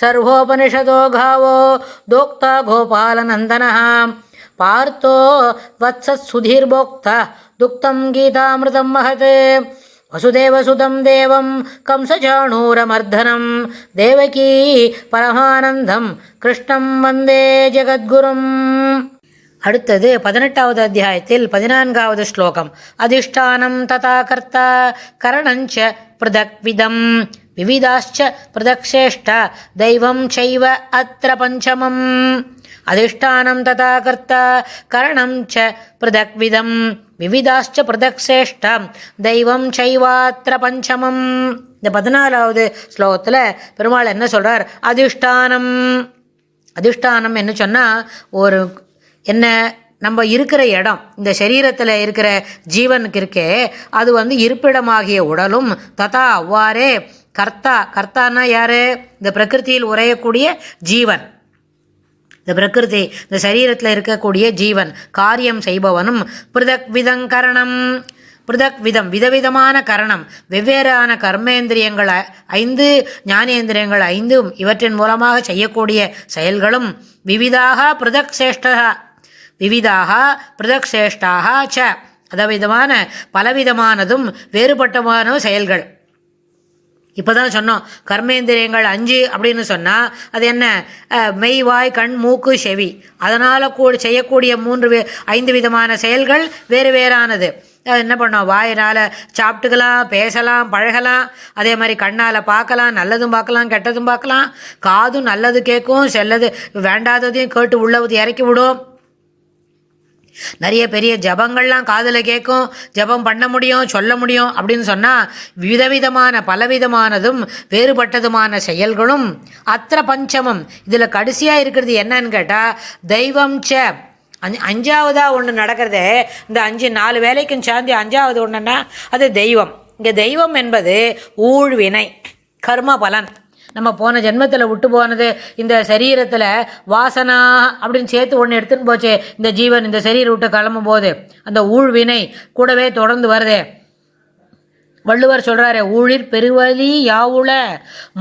सर्वोपनिषदो घावो दोक्ता गोपालनन्दनः पार्थो वत्सत्सुधीर्भोक्ता दुक्तं गीतामृतं महत् वसुदेवसुतं देवं कंसचाणूरमर्दनं देवकी परमानन्दं कृष्णं वन्दे ஜெகத்குரும் அடுத்தது பதினெட்டாவது அத்தியாயத்தில் பதினான்காவது ஸ்லோகம் அதிஷ்டானம் ததா கர்த்தா கரணஞ்ச பிருதக் விதம் விவிதாச்ச பிரதக்ஷேஷ்ட தெய்வம் சைவ அத்திர பஞ்சமம் அதிஷ்டானம் ததா கர்த்தா கரணம் ச பிரதக்விதம் விவிதாச்ச பிரதக்ஷேஷ்டம் தெய்வம் சைவாத்திர பஞ்சமம் இந்த பதினாலாவது ஸ்லோகத்தில் பெருமாள் என்ன சொல்கிறார் அதிஷ்டானம். அதிஷ்டானம் என்ன சொன்னால் ஒரு என்ன நம்ம இருக்கிற இடம் இந்த சரீரத்தில் இருக்கிற ஜீவனுக்கு இருக்கே அது வந்து இருப்பிடமாகிய உடலும் ததா அவ்வாறே கர்த்தா கர்த்தானா யாரு? இந்த பிரகிருதியில் உரையக்கூடிய ஜீவன். இந்த பிரகிருதி இந்த சரீரத்தில் இருக்கக்கூடிய ஜீவன். காரியம் செய்பவனும் பிருதக் விதங்கரணம் பிருதக் விதம் விதவிதமான கரணம். வெவ்வேறான கர்மேந்திரியங்கள் ஐந்து ஞானேந்திரியங்கள் ஐந்தும் இவற்றின் மூலமாக செய்யக்கூடிய செயல்களும் விவிதாக பிருதக் சேஷ்டா விவிதாக பிருதக் சேஷ்டாக ச. அதவிதமான பலவிதமானதும் வேறுபட்டமான செயல்கள். இப்போ தான் சொன்னோம் கர்மேந்திரியங்கள் அஞ்சு அப்படின்னு சொன்னால் அது என்ன? மெய் வாய் கண் மூக்கு செவி. அதனால் கூட செய்யக்கூடிய மூன்று ஐந்து விதமான செயல்கள் வேறு வேறானது. என்ன பண்ணோம்? வாயினால் சாப்பிட்டுக்கலாம் பேசலாம் பழகலாம். அதே மாதிரி கண்ணால் பார்க்கலாம் நல்லதும் பார்க்கலாம் கெட்டதும் பார்க்கலாம். காதும் நல்லது கேட்கும் செல்லது வேண்டாததையும் கேட்டு உள்ளவது இறக்கி விடும். நிறைய பெரிய ஜபங்கள்லாம் காதில் கேட்கும். ஜபம் பண்ண முடியும் சொல்ல முடியும் அப்படின்னு சொன்னால் விதவிதமான பலவிதமானதும் வேறுபட்டதுமான செயல்களும் அத்திர பஞ்சமம். இதில் கடைசியாக இருக்கிறது என்னன்னு கேட்டால் தெய்வம் ச. அஞ்சு அஞ்சாவதாக ஒன்று நடக்கிறது இந்த அஞ்சு நாலு வேலைக்கும் சாந்தி அஞ்சாவது ஒன்றுன்னா அது தெய்வம். இங்கே தெய்வம் என்பது ஊழ்வினை கர்ம பலன். நம்ம போன ஜென்மத்தில் விட்டு போனது இந்த சரீரத்தில் வாசனா அப்படின்னு சேர்த்து ஒன்று எடுத்துன்னு போச்சு. இந்த ஜீவன் இந்த சரீரம் விட்டு கிளம்பும் போது அந்த ஊழ்வினை கூடவே தொடர்ந்து வருதே. வள்ளுவர் சொல்கிறாரு ஊழிர் பெருவழி யாவுள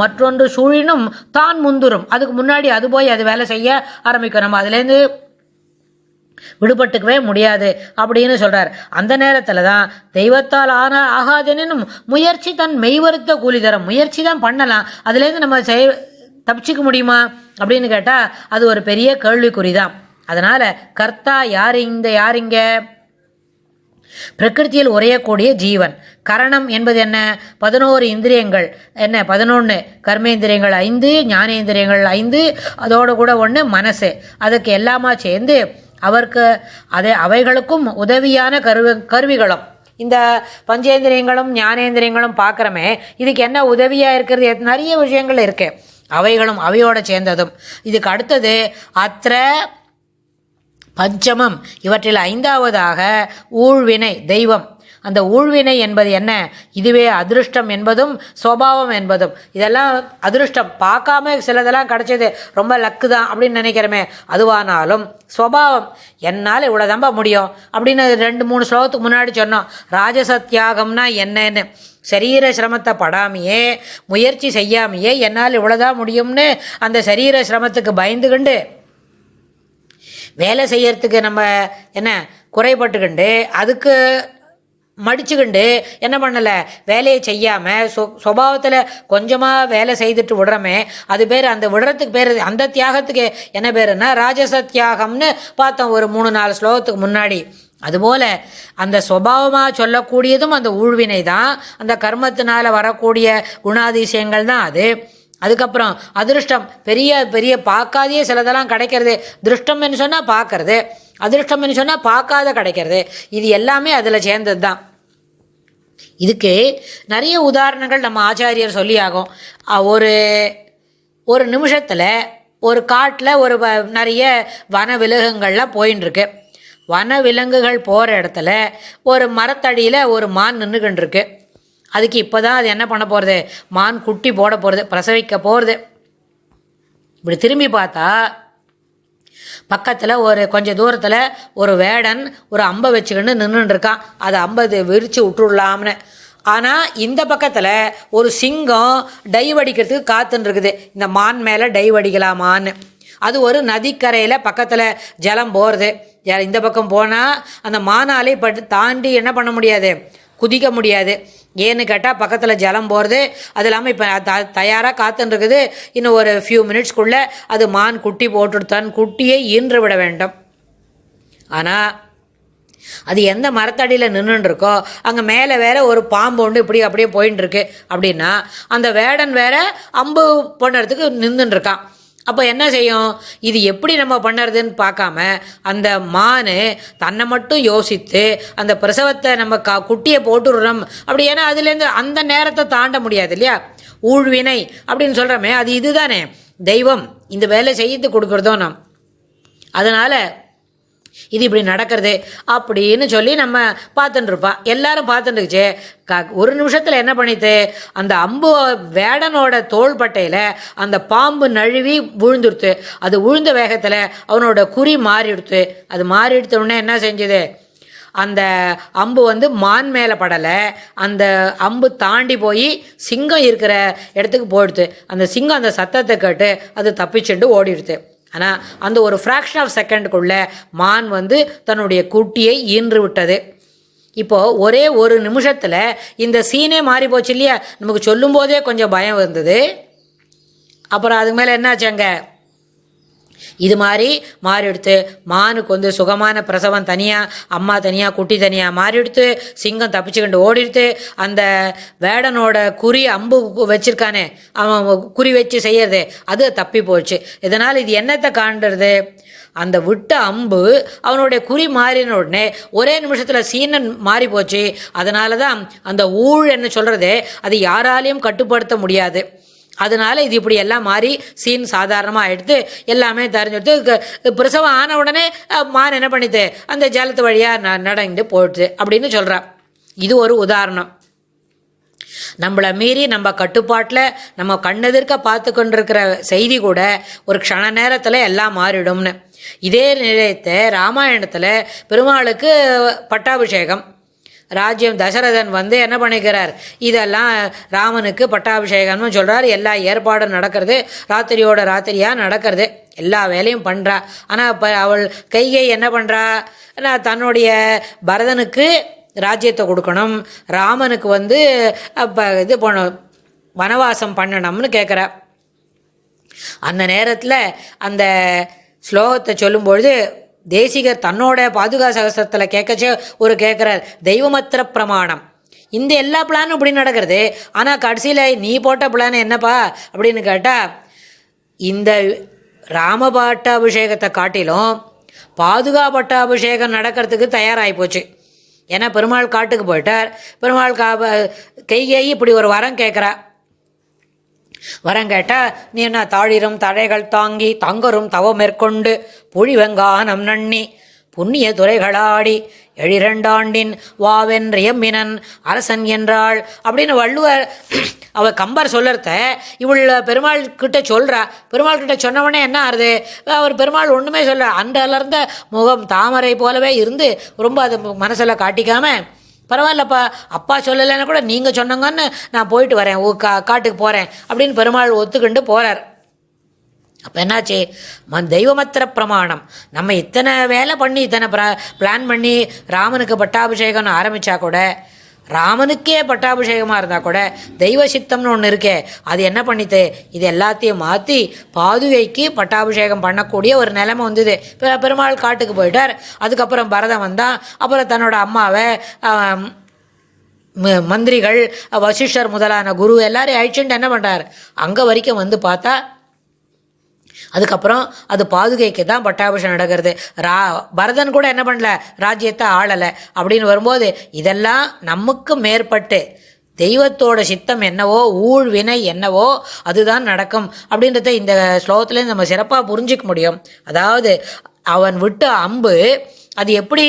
மற்றொன்று சூழினும் தான் முந்துரும் அதுக்கு முன்னாடி அது போய் அது வேலை செய்ய ஆரம்பிக்கும். நம்ம அதுலேருந்து விடுபட்டுக்கவே முடியாது அப்படின்னு சொல்கிறார் அந்த நேரத்தில் தான் தெய்வத்தால் ஆன ஆகாதெனும் முயற்சி தன் மெய்வருத்த கூலி தரம். முயற்சி தான் பண்ணலாம். அதுலேருந்து நம்ம செய் தப்பிச்சுக்க முடியுமா? அப்படின்னு கேட்டால் அது ஒரு பெரிய கேள்விக்குறி தான் அதனால் கர்த்தா யார் இந்த யார் பிரகிருத்தியில் பிரகிருதியில் உரையக்கூடிய ஜீவன். கரணம் என்பது என்ன? பதினோரு இந்திரியங்கள். என்ன? பதினொன்று கர்மேந்திரியங்கள் ஐந்து ஞானேந்திரியங்கள் ஐந்து அதோடு கூட ஒன்று மனசு. அதுக்கு எல்லாமா சேர்ந்து அவருக்கு அதே அவைகளுக்கும் உதவியான கருவி கருவிகளும். இந்த பஞ்சேந்திரியங்களும் ஞானேந்திரியங்களும் பார்க்குறமே இதுக்கு என்ன உதவியாக இருக்கிறது? எத்- நிறைய விஷயங்கள் இருக்கு. அவைகளும் அவையோட சேர்ந்ததும். இதுக்கு அடுத்தது அத்திர பஞ்சமம். இவற்றில் ஐந்தாவதாக ஊழ்வினை தெய்வம். அந்த ஊழ்வினை என்பது என்ன? இதுவே அதிருஷ்டம் என்பதும் சுவாவம் என்பதும். இதெல்லாம் அதிருஷ்டம். பார்க்காம சிலதெல்லாம் கிடைச்சது ரொம்ப லக்கு தான் அப்படின்னு நினைக்கிறோமே. அதுவானாலும் சுவாவம் என்னால் இவ்வளோதான்பா முடியும்? அப்படின்னு ரெண்டு மூணு ஸ்லோகத்துக்கு முன்னாடி சொன்னோம். ராஜசத்தியாகம்னா என்னன்னு. சரீர சிரமத்தை படாமையே முயற்சி செய்யாமையே என்னால் இவ்வளோதான் முடியும்னு அந்த சரீர சிரமத்துக்கு பயந்துகிண்டு வேலை செய்யறதுக்கு நம்ம என்ன குறைபட்டுக்கிண்டு அதுக்கு மடிச்சுக்கிண்டு என்ன பண்ணலை? வேலையை செய்யாமல் சொ சுபாவத்தில் கொஞ்சமாக வேலை செய்துட்டு விடுறோமே அது பேர் அந்த விடுறதுக்கு பேர் அந்த தியாகத்துக்கு என்ன பேருன்னா ராஜச தியாகம்னு பார்த்தோம் ஒரு மூணு நாலு ஸ்லோகத்துக்கு முன்னாடி. அதுபோல் அந்த சுபாவமாக சொல்லக்கூடியதும் அந்த ஊழ்வினை தான் அந்த கர்மத்தினால் வரக்கூடிய குணாதிசயங்கள் தான் அது. அதுக்கப்புறம் அதிருஷ்டம் பெரிய பெரிய பார்க்காதே சிலதெல்லாம் கிடைக்கிறது. திருஷ்டம்னு சொன்னால் பார்க்கறது அதிருஷ்டம்னு சொன்னால் பார்க்காத கிடைக்கிறது. இது எல்லாமே அதில் சேர்ந்தது தான் இதுக்கு நிறைய உதாரணங்கள் நம்ம ஆச்சாரியர் சொல்லி ஆகும் ஒரு ஒரு நிமிஷத்தில் ஒரு காட்டில் ஒரு வ- நிறைய வன விலங்குகள்லாம் போயின்னு இருக்கு வன விலங்குகள் போகிற இடத்துல ஒரு மரத்தடியில் ஒரு மான் நின்றுக்கிட்டு இருக்கு அதுக்கு இப்போ தான் அது என்ன பண்ண போகிறது மான் குட்டி போட போகிறது பிரசவிக்க போகிறது இப்படி திரும்பி பார்த்தா பக்கத்தில் ஒரு கொஞ்சம் தூரத்தில் ஒரு வேடன் ஒரு அம்பை வச்சுக்கிட்டு நின்றுட்டு இருக்கான் அதை அம்பை விரித்து விட்டுடலாம்னு. ஆனால் இந்த பக்கத்தில் ஒரு சிங்கம் டைவ் அடிக்கிறதுக்கு காத்துன்னு இருக்குது இந்த மான் மேலே டைவ் அடிக்கலாமான்னு அது ஒரு நதிக்கரையில் பக்கத்தில் ஜலம் போகிறது இந்த பக்கம் போனால் அந்த மானாலே பட்டு தாண்டி என்ன பண்ண முடியாது? குதிக்க முடியாது. ஏன்னு கேட்டால் பக்கத்தில் ஜலம் போகிறது அது இல்லாமல் இப்போ த தயாராக காத்துன்னு இருக்குது இன்னும் ஒரு ஃபியூ மினிட்ஸ்க்குள்ளே அது மான் குட்டி போட்டு தன் குட்டியை ஈன்று விட வேண்டும். ஆனால் அது எந்த மரத்தடியில் நின்றுருக்கோ இருக்கோ அங்கே மேலே வேற ஒரு பாம்பு ஒன்று இப்படி அப்படியே போயின்னு இருக்கு அப்படின்னா அந்த வேடன் வேற அம்பு பண்ணுறதுக்கு நின்றுருக்கான் இருக்கான் அப்போ என்ன செய்யும்? இது எப்படி நம்ம பண்ணுறதுன்னு பார்க்காம அந்த மானு தன்னை மட்டும் யோசித்து அந்த பிரசவத்தை நம்ம கா குட்டியை போட்டுடுறோம். அப்படி ஏன்னா அதுலேருந்து அந்த நேரத்தை தாண்ட முடியாது இல்லையா? ஊழ்வினை அப்படின்னு சொல்கிறோமே அது இதுதானே. தெய்வம் இந்த வேலை செய்து கொடுக்குறதோ நாம் அதனால் இது இப்படி நடக்கிறது அப்படின்னு சொல்லி நம்ம பார்த்துட்டு இருப்பா எல்லாரும் பார்த்துட்டுருச்சு க ஒரு நிமிஷத்தில் என்ன பண்ணித்து அந்த அம்பு வேடனோட தோள்பட்டையில் அந்த பாம்பு நழுவி விழுந்துடுத்து அது விழுந்த வேகத்தில் அவனோட குறி மாறிடுத்து. அது மாறிடுத்த உடனே என்ன செஞ்சது? அந்த அம்பு வந்து மான் மேலே படலை. அந்த அம்பு தாண்டி போய் சிங்கம் இருக்கிற இடத்துக்கு போயிடுது அந்த சிங்கம் அந்த சத்தத்தை கேட்டு அது தப்பிச்சுட்டு ஓடிடுது ஆனால் அந்த ஒரு ஃப்ராக்ஷன் ஆஃப் செகண்டுக்குள்ள மான் வந்து தன்னுடைய குட்டியை ஈன்று விட்டது. இப்போது ஒரே ஒரு நிமிஷத்தில் இந்த சீனே மாறி போச்சு இல்லையா? நமக்கு சொல்லும்போதே கொஞ்சம் பயம் இருந்தது. அப்புறம் அதுக்கு மேலே என்னாச்சு அங்கே? இது மாதிரி மாறிடுத்து மானுக்கு வந்து சுகமான பிரசவம் தனியாக அம்மா தனியாக குட்டி தனியாக மாறிடுத்து சிங்கம் தப்பிச்சுக்கிண்டு ஓடிடுத்து அந்த வேடனோட குறி அம்பு வச்சிருக்கானே அவன் குறி வச்சு செய்யறது அது தப்பி போச்சு. இதனால் இது என்னத்தை காண்றது? அந்த விட்ட அம்பு அவனுடைய குறி மாறின உடனே ஒரே நிமிஷத்தில் சீனன் மாறி போச்சு. அதனால தான் அந்த ஊழ் என்ன சொல்கிறதே அது யாராலையும் கட்டுப்படுத்த முடியாது. அதனால இது இப்படி எல்லாம் மாறி சீன் சாதாரணமாக எடுத்து எல்லாமே தெரிஞ்சுடுத்து கொடுத்து பிரசவம் ஆன உடனே மான் என்ன பண்ணிது? அந்த ஜலத்து வழியாக ந நடந்து போயிடுது அப்படின்னு சொல்கிறான் இது ஒரு உதாரணம். நம்மளை மீறி நம்ம கட்டுப்பாட்டில் நம்ம கண்ணெதிர்க்க பார்த்து கொண்டிருக்கிற செய்தி கூட ஒரு க்ஷண நேரத்தில் எல்லாம் மாறிடும்னு. இதே நிலையத்தை ராமாயணத்தில் பெருமாளுக்கு பட்டாபிஷேகம். ராஜ்யம் தசரதன் வந்து என்ன பண்ணிக்கிறார்? இதெல்லாம் ராமனுக்கு பட்டாபிஷேகம்னு சொல்கிறார் எல்லா ஏற்பாடும் நடக்கிறது. ராத்திரியோட ராத்திரியாக நடக்கிறது. எல்லா வேலையும் பண்ணுறா ஆனால் இப்போ அவள் கைகை என்ன பண்ணுறா நான் தன்னுடைய பரதனுக்கு ராஜ்யத்தை கொடுக்கணும். ராமனுக்கு வந்து அப்போ இது பண்ண வனவாசம் பண்ணணும்னு கேட்குறா அந்த நேரத்தில் அந்த ஸ்லோகத்தை சொல்லும்பொழுது தேசிகர் தன்னோட பாதுகா சகசத்தில் கேட்கச்சே ஒரு கேட்குறார் தெய்வமத்திர பிரமாணம். இந்த எல்லா பிளானும் இப்படி நடக்கிறது. ஆனால் கடைசியில் நீ போட்ட பிளான் என்னப்பா? அப்படின்னு கேட்டால் இந்த ராம பட்டாபிஷேகத்தை காட்டிலும் பாதுகா பட்டாபிஷேகம் நடக்கிறதுக்கு தயாராகி போச்சு. ஏன்னா பெருமாள் காட்டுக்கு போயிட்டார். பெருமாள் கா கைகை இப்படி ஒரு வரம் கேட்குறா வரம் கேட்டால் நீ என்ன தாழிரும் தழைகள் தாங்கி தங்கரும் தவ மேற்கொண்டு புழிவெங்கானம் நண்ணி புண்ணிய துறைகளாடி எழிரண்டாண்டின் வாவென்றியம்மினன் அரசன் என்றாள். அப்படின்னு வள்ளுவர் அவ கம்பர் சொல்லறத இவள் பெருமாள் கிட்ட சொல்றா. பெருமாள் கிட்ட சொன்னவொடனே என்ன ஆறுது? அவர் பெருமாள் ஒன்றுமே சொல்ல அந்த முகம் தாமரை போலவே இருந்து ரொம்ப அது மனசில் காட்டிக்காம பரவாயில்லப்பா அப்பா சொல்லலைன்னா கூட நீங்கள் சொன்னங்கன்னு நான் போயிட்டு வரேன் ஊ கா காட்டுக்கு போகிறேன் அப்படின்னு பெருமாள் ஒத்துக்கிண்டு போகிறார் அப்போ என்னாச்சு? ம தெய்வமத்திர பிரமாணம். நம்ம இத்தனை வேலை பண்ணி இத்தனை ப்ரா பிளான் பண்ணி ராமனுக்கு பட்டாபிஷேகம்னு ஆரம்பித்தா கூட ராமனுக்கே பட்டாபிஷேகமாக இருந்தால் கூட தெய்வ சித்தம்னு ஒன்று இருக்கே அது என்ன பண்ணித்து? இது எல்லாத்தையும் மாற்றி பாதுகைக்கு பட்டாபிஷேகம் பண்ணக்கூடிய ஒரு நிலைமை வந்தது. இப்போ பெருமாள் காட்டுக்கு போயிட்டார். அதுக்கப்புறம் பரதம் வந்தான். அப்புறம் தன்னோட அம்மாவை ம- மந்திரிகள் வசிஷ்டர் முதலான குரு எல்லாரையும் அழிச்சுட்டு என்ன பண்ணுறார் அங்கே வரைக்கும் வந்து பார்த்தா அதுக்கப்புறம் அது பாதுகைக்கு தான் பட்டாபிஷன் நடக்கிறது. ரா பரதன் கூட என்ன பண்ணல? ராஜ்யத்தை ஆளலை. அப்படின்னு வரும்போது இதெல்லாம் நமக்கு மேற்பட்டு தெய்வத்தோட சித்தம் என்னவோ ஊழ்வினை என்னவோ அதுதான் நடக்கும். அப்படின்றத இந்த ஸ்லோகத்துலேருந்து நம்ம சிறப்பாக புரிஞ்சிக்க முடியும். அதாவது அவன் விட்ட அம்பு அது எப்படி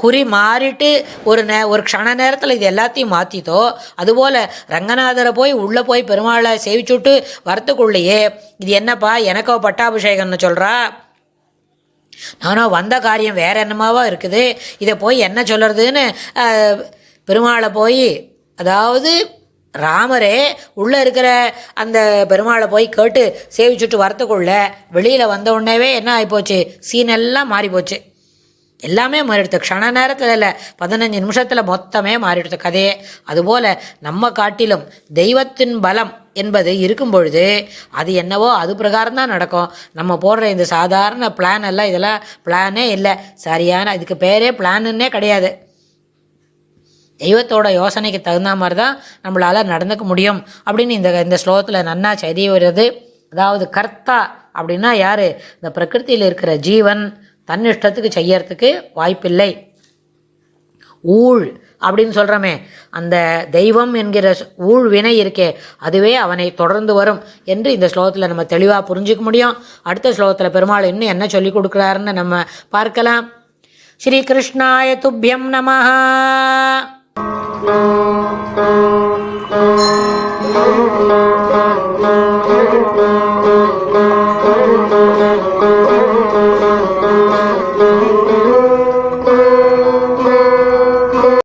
குறி மாறிட்டு ஒரு நே ஒரு க்ஷண நேரத்தில் இது எல்லாத்தையும் மாற்றித்தோ அதுபோல் ரங்கநாதரை போய் உள்ளே போய் பெருமாளை சேவிச்சுட்டு வரத்துக்குள்ளேயே இது என்னப்பா எனக்கோ பட்டாபிஷேகம்னு சொல்கிறா நானும் வந்த காரியம் வேற என்னமாவோ இருக்குது? இதை போய் என்ன சொல்கிறதுன்னு பெருமாளை போய் அதாவது ராமரே உள்ளே இருக்கிற அந்த பெருமாளை போய் கேட்டு சேவிச்சுட்டு வரத்துக்குள்ள வெளியில் வந்த உடனேவே என்ன ஆகிப்போச்சு சீன் எல்லாம் மாறிப்போச்சு. எல்லாமே மாறிடுது. க்ஷண நேரத்தில் இல்லை பதினஞ்சு நிமிஷத்தில் மொத்தமே மாறிடுது கதையே. அதுபோல் நம்ம காட்டிலும் தெய்வத்தின் பலம் என்பது இருக்கும் பொழுது அது என்னவோ அது பிரகாரம் தான் நடக்கும். நம்ம போடுற இந்த சாதாரண பிளான் எல்லாம் இதெல்லாம் பிளானே இல்லை. சரியான இதுக்கு பேரே பிளானுன்னே கிடையாது. தெய்வத்தோட யோசனைக்கு தகுந்த மாதிரி தான் நம்மளால் நடந்துக்க முடியும். அப்படின்னு இந்த இந்த ஸ்லோகத்தில் நன்னா செய்தி வருது. அதாவது கர்த்தா அப்படின்னா யார்? இந்த பிரகிருத்தியில் இருக்கிற ஜீவன் தன் இஷ்டத்துக்கு செய்யறதுக்கு வாய்ப்பில்லை. ஊழ் அப்படின்னு சொல்கிறோமே அந்த தெய்வம் என்கிற ஊழ் வினை இருக்கே அதுவே அவனை தொடர்ந்து வரும் என்று இந்த ஸ்லோகத்தில் நம்ம தெளிவாக புரிஞ்சுக்க முடியும். அடுத்த ஸ்லோகத்தில் பெருமாள் இன்னும் என்ன சொல்லி கொடுக்குறாருன்னு நம்ம பார்க்கலாம். ஸ்ரீ கிருஷ்ணாய துப்பியம் நம Thank you. Lord.